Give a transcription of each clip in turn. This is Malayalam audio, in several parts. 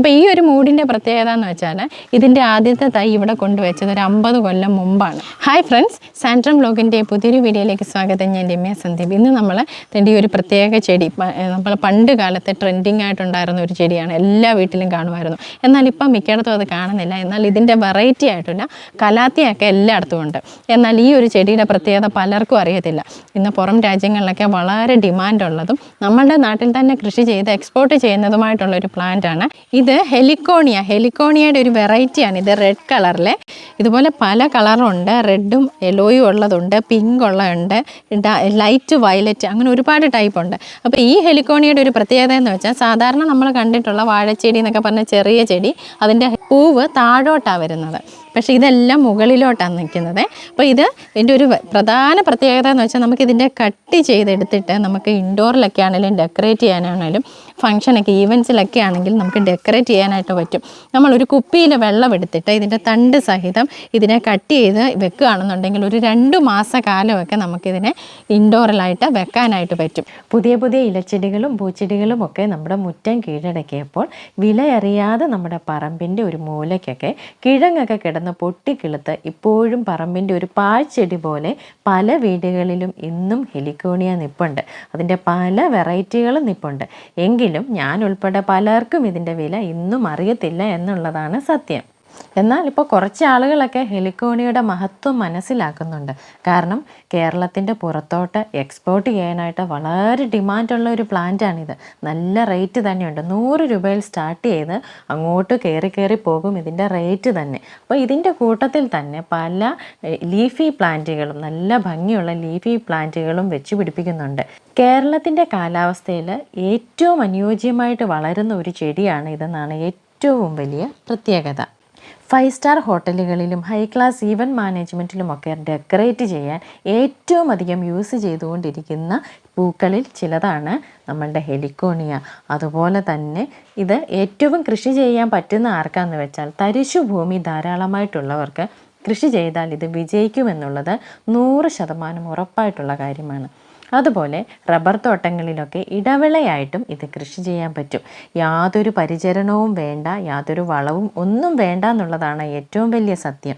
അപ്പോൾ ഈ ഒരു മൂടിന്റെ പ്രത്യേകത എന്ന് വെച്ചാൽ ഇതിന്റെ ആദ്യത്തെ തൈ ഇവിടെ കൊണ്ടുവച്ചത് ഒരു അമ്പത് കൊല്ലം മുമ്പാണ്. ഹായ് ഫ്രണ്ട്സ് സാൻട്രം ബ്ലോഗിന്റെ പുതിയൊരു വീഡിയോയിലേക്ക് സ്വാഗതം. ഞാൻ രമ്യ സന്ദീപ്. ഇന്ന് നമ്മൾ ഇതിന്റെ ഒരു പ്രത്യേക ചെടി നമ്മൾ പണ്ട് കാലത്ത് ട്രെൻഡിങ് ആയിട്ടുണ്ടായിരുന്ന ഒരു ചെടിയാണ് എല്ലാ വീട്ടിലും കാണുമായിരുന്നു. എന്നാൽ ഇപ്പം മിക്കയിടത്തും അത് കാണുന്നില്ല. എന്നാൽ ഇതിന്റെ വെറൈറ്റി ആയിട്ടുള്ള കലാത്തിയൊക്കെ എല്ലായിടത്തും ഉണ്ട്. എന്നാൽ ഈ ഒരു ചെടിയുടെ പ്രത്യേകത പലർക്കും അറിയത്തില്ല. ഇന്ന് പുറം രാജ്യങ്ങളിലൊക്കെ വളരെ ഡിമാൻഡ് ഉള്ളതും നമ്മളുടെ നാട്ടിൽ തന്നെ കൃഷി ചെയ്ത് എക്സ്പോർട്ട് ചെയ്യുന്നതുമായിട്ടുള്ള ഒരു പ്ലാന്റ് ആണ്. ഹെലിക്കോണിയ. ഹെലിക്കോണിയയുടെ ഒരു വെറൈറ്റിയാണ്. ഇത് റെഡ് കളറിലെ ഇതുപോലെ പല കളറുണ്ട് റെഡും യെല്ലോയും ഉള്ളതുണ്ട്. പിങ്ക് ഉള്ളതുണ്ട്. ലൈറ്റ് വയലറ്റ് അങ്ങനെ ഒരുപാട് ടൈപ്പ് ഉണ്ട്. അപ്പോൾ ഈ ഹെലിക്കോണിയയുടെ ഒരു പ്രത്യേകത എന്ന് വെച്ചാൽ സാധാരണ നമ്മൾ കണ്ടിട്ടുള്ള വാഴച്ചെടി എന്നൊക്കെ പറഞ്ഞ ചെറിയ ചെടി അതിന്റെ പൂവ് താഴോട്ടാണ് വരുന്നത്. പക്ഷേ ഇതെല്ലാം മുകളിലോട്ടാണ് നിൽക്കുന്നത്. അപ്പോൾ ഇത് ഇതിന്റെ ഒരു പ്രധാന പ്രത്യേകത എന്ന് വെച്ചാൽ നമുക്ക് ഇതിന്റെ കട്ട് ചെയ്തെടുത്തിട്ട് നമുക്ക് ഇൻഡോറിലൊക്കെ ആണെങ്കിലും ഡെക്കറേറ്റ് ചെയ്യാനാണെങ്കിലും ഫംഗ്ഷനൊക്കെ ഈവൻസിലൊക്കെ ആണെങ്കിൽ നമുക്ക് ഡെക്കറേറ്റ് ചെയ്യാനായിട്ട് പറ്റും. നമ്മളൊരു കുപ്പിയിൽ വെള്ളം എടുത്തിട്ട് ഇതിന്റെ തണ്ട് സഹിതം ഇതിനെ കട്ട് ചെയ്ത് വെക്കുകയാണെന്നുണ്ടെങ്കിൽ ഒരു രണ്ട് മാസ കാലമൊക്കെ നമുക്കിതിനെ ഇൻഡോറിലായിട്ട് വെക്കാനായിട്ട് പറ്റും. പുതിയ പുതിയ ഇലച്ചെടികളും പൂച്ചെടികളും ഒക്കെ നമ്മുടെ മുറ്റം കീഴടക്കിയപ്പോൾ വിലയറിയാതെ നമ്മുടെ പറമ്പിന്റെ ഒരു മൂലയ്ക്കൊക്കെ കിഴങ്ങൊക്കെ കിടന്ന് പൊട്ടിക്കിളുത്ത് ഇപ്പോഴും പറമ്പിന്റെ ഒരു പാഴ്ചെടി പോലെ പല വീടുകളിലും ഇന്നും ഹെലിക്കോണിയ നിപ്പുണ്ട്. അതിന്റെ പല വെറൈറ്റികളും നിപ്പുണ്ട്. എങ്കിലും ഞാൻ ഉൾപ്പെടെ പലർക്കും ഇതിന്റെ വില ഇന്നും അറിയത്തില്ല എന്നുള്ളതാണ് സത്യം. എന്നാൽ ഇപ്പോൾ കുറച്ച് ആളുകളൊക്കെ ഹെലിക്കോണിയുടെ മഹത്വം മനസ്സിലാക്കുന്നുണ്ട്. കാരണം കേരളത്തിന്റെ പുറത്തോട്ട് എക്സ്പോർട്ട് ചെയ്യാനായിട്ട് വളരെ ഡിമാൻഡുള്ള ഒരു പ്ലാന്റാണിത് നല്ല റേറ്റ് തന്നെയുണ്ട്. നൂറ് രൂപയിൽ സ്റ്റാർട്ട് ചെയ്ത് അങ്ങോട്ട് കയറി കയറി പോകും ഇതിന്റെ റേറ്റ് തന്നെ. അപ്പോൾ ഇതിന്റെ കൂട്ടത്തിൽ തന്നെ പല ലീഫി പ്ലാന്റുകളും നല്ല ഭംഗിയുള്ള ലീഫി പ്ലാന്റുകളും വെച്ച് പിടിപ്പിക്കുന്നുണ്ട്. കേരളത്തിന്റെ കാലാവസ്ഥയിൽ ഏറ്റവും അനുയോജ്യമായിട്ട് വളരുന്ന ഒരു ചെടിയാണ് ഇതെന്നാണ് ഏറ്റവും വലിയ പ്രത്യേകത. ഫൈവ് സ്റ്റാർ ഹോട്ടലുകളിലും ഹൈ ക്ലാസ് ഈവന്റ് മാനേജ്മെന്റിലുമൊക്കെ ഡെക്കറേറ്റ് ചെയ്യാൻ ഏറ്റവും അധികം യൂസ് ചെയ്തുകൊണ്ടിരിക്കുന്ന പൂക്കളിൽ ചിലതാണ് നമ്മളുടെ ഹെലിക്കോണിയ. അതുപോലെ തന്നെ ഇത് ഏറ്റവും കൃഷി ചെയ്യാൻ പറ്റുന്ന ആർക്കാന്ന് വെച്ചാൽ തരിശു ഭൂമി ധാരാളമായിട്ടുള്ളവർക്ക് കൃഷി ചെയ്താൽ ഇത് വിജയിക്കുമെന്നുള്ളത് നൂറ് ശതമാനം ഉറപ്പായിട്ടുള്ള കാര്യമാണ്. അതുപോലെ റബ്ബർ തോട്ടങ്ങളിലൊക്കെ ഇടവിളയായിട്ടും ഇത് കൃഷി ചെയ്യാൻ പറ്റും. യാതൊരു പരിചരണവും വേണ്ട യാതൊരു വളവും ഒന്നും വേണ്ട എന്നുള്ളതാണ് ഏറ്റവും വലിയ സത്യം.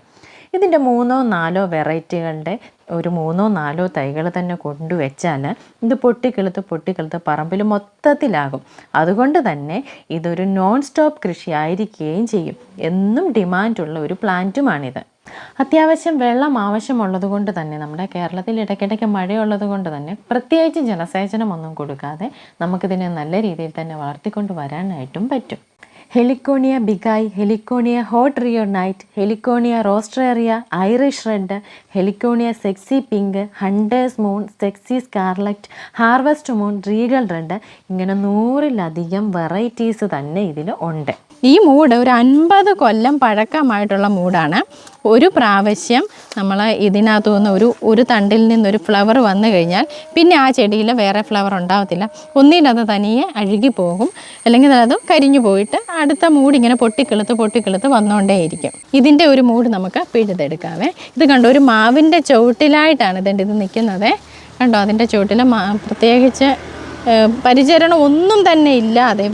ഇതിന്റെ മൂന്നോ നാലോ വെറൈറ്റികളുടെ ഒരു മൂന്നോ നാലോ തൈകൾ തന്നെ കൊണ്ടുവച്ചാൽ ഇത് പൊട്ടിക്കെളുത്ത് പൊട്ടിക്കെളുത്ത് പറമ്പിൽ മൊത്തത്തിലാകും. അതുകൊണ്ട് തന്നെ ഇതൊരു നോൺ സ്റ്റോപ്പ് കൃഷി ആയിരിക്കുകയും ചെയ്യും. എന്നും ഡിമാൻഡുള്ള ഒരു പ്ലാന്റുമാണിത് അത്യാവശ്യം വെള്ളം ആവശ്യമുള്ളത് കൊണ്ട് തന്നെ നമ്മുടെ കേരളത്തിൽ ഇടയ്ക്കിടയ്ക്ക് മഴയുള്ളത് കൊണ്ട് തന്നെ പ്രത്യേകിച്ച് ജലസേചനമൊന്നും കൊടുക്കാതെ നമുക്കിതിനെ നല്ല രീതിയിൽ തന്നെ വളർത്തിക്കൊണ്ട് വരാനായിട്ടും പറ്റും. Heliconia bihai heliconia hot Rio night heliconia rostrata Irish red heliconia sexy pink hunters moon sexy scarlet harvest moon regal red ഇങ്ങനെ നൂറിലധികം വെറൈറ്റീസ് തന്നെ ഇതിൽ ഉണ്ട്. ഈ മൂട് ഒരു അൻപത് കൊല്ലം പഴക്കമായിട്ടുള്ള മൂടാണ് ഒരു പ്രാവശ്യം നമ്മൾ ഇതിനകത്തു നിന്ന് ഒരു ഒരു തണ്ടിൽ നിന്നൊരു ഫ്ലവർ വന്നു കഴിഞ്ഞാൽ പിന്നെ ആ ചെടിയിൽ വേറെ ഫ്ലവർ ഉണ്ടാവത്തില്ല. ഒന്നിലത് തനിയെ അഴുകി പോകും. അല്ലെങ്കിൽ അത് കരിഞ്ഞു പോയിട്ട് അടുത്ത മൂട് ഇങ്ങനെ പൊട്ടിക്കിളുത്ത് വന്നുകൊണ്ടേയിരിക്കും ഇതിന്റെ ഒരു മൂട് നമുക്ക് പിഴുതെടുക്കാവേ. ഇത് കണ്ടോ ഒരു മാവിന്റെ ചുവട്ടിലായിട്ടാണ് ഇതിന്റെ ഇത് നിൽക്കുന്നത്. കണ്ടോ അതിന്റെ ചുവട്ടിൽ മാ പ്രത്യേകിച്ച് പരിചരണം ഒന്നും തന്നെ ഇല്ലാതെ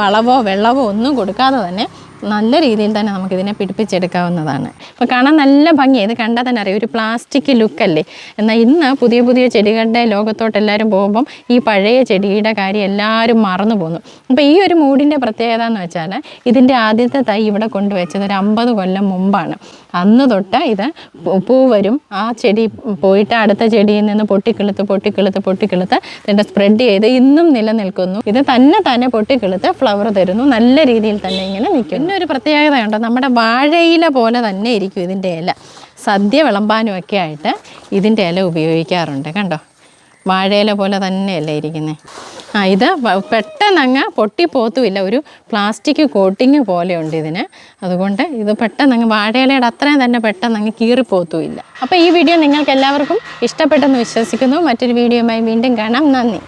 വളവോ വെള്ളവോ ഒന്നും കൊടുക്കാതെ തന്നെ നല്ല രീതിയിൽ തന്നെ നമുക്കിതിനെ പിടിപ്പിച്ചെടുക്കാവുന്നതാണ്. അപ്പോൾ കാണാൻ നല്ല ഭംഗിയാണ് ഇത് കണ്ടാൽ തന്നെ അറിയാം. ഒരു പ്ലാസ്റ്റിക് ലുക്കല്ലേ എന്നാൽ ഇന്ന് പുതിയ പുതിയ ചെടികളുടെ ലോകത്തോട്ട് എല്ലാവരും പോകുമ്പം ഈ പഴയ ചെടിയുടെ കാര്യം എല്ലാവരും മറന്നു പോകുന്നു അപ്പോൾ ഈ ഒരു മൂടിന്റെ പ്രത്യേകത എന്ന് വെച്ചാൽ ഇതിന്റെ ആദ്യത്തെ തൈ ഇവിടെ കൊണ്ടുവച്ചത് ഒരു അമ്പത് കൊല്ലം മുമ്പാണ്. അന്ന് തൊട്ട് ഇത് പൂ- വരും ആ ചെടി പോയിട്ട് അടുത്ത ചെടിയിൽ നിന്ന് പൊട്ടിക്കിളുത്ത് പൊട്ടിക്കിളുത്ത് പൊട്ടിക്കിളുത്ത് ഇതിന്റെ സ്പ്രെഡ് ചെയ്ത് ഇന്നും നിലനിൽക്കുന്നു. ഇത് തന്നെ തന്നെ പൊട്ടിക്കിളുത്ത് ഫ്ലവർ തരുന്നു. നല്ല രീതിയിൽ തന്നെ ഇങ്ങനെ നിൽക്കും പിന്നെ ഒരു പ്രത്യേകതയുണ്ട്. നമ്മുടെ വാഴയില പോലെ തന്നെ ഇരിക്കും ഇതിന്റെ ഇല. സദ്യ വിളമ്പാനും ഒക്കെ ആയിട്ട് ഇതിന്റെ ഇല ഉപയോഗിക്കാറുണ്ട്. കണ്ടോ? വാഴയില പോലെ തന്നെയല്ലേ ഇരിക്കുന്നത് ആ ഇത് പെട്ടെന്ന് അങ്ങ് പൊട്ടിപ്പോത്തുമില്ല. ഒരു പ്ലാസ്റ്റിക് കോട്ടിങ് പോലെയുണ്ട് ഇതിന്. അതുകൊണ്ട് ഇത് പെട്ടെന്ന് അങ്ങ് വാഴയിലയുടെ അത്രയും തന്നെ പെട്ടെന്ന് അങ്ങ് കീറിപ്പോത്തുമില്ല. അപ്പോൾ ഈ വീഡിയോ നിങ്ങൾക്ക് എല്ലാവർക്കും ഇഷ്ടപ്പെട്ടെന്ന് വിശ്വസിക്കുന്നു. മറ്റൊരു വീഡിയോയുമായി വീണ്ടും കാണാം. നന്ദി.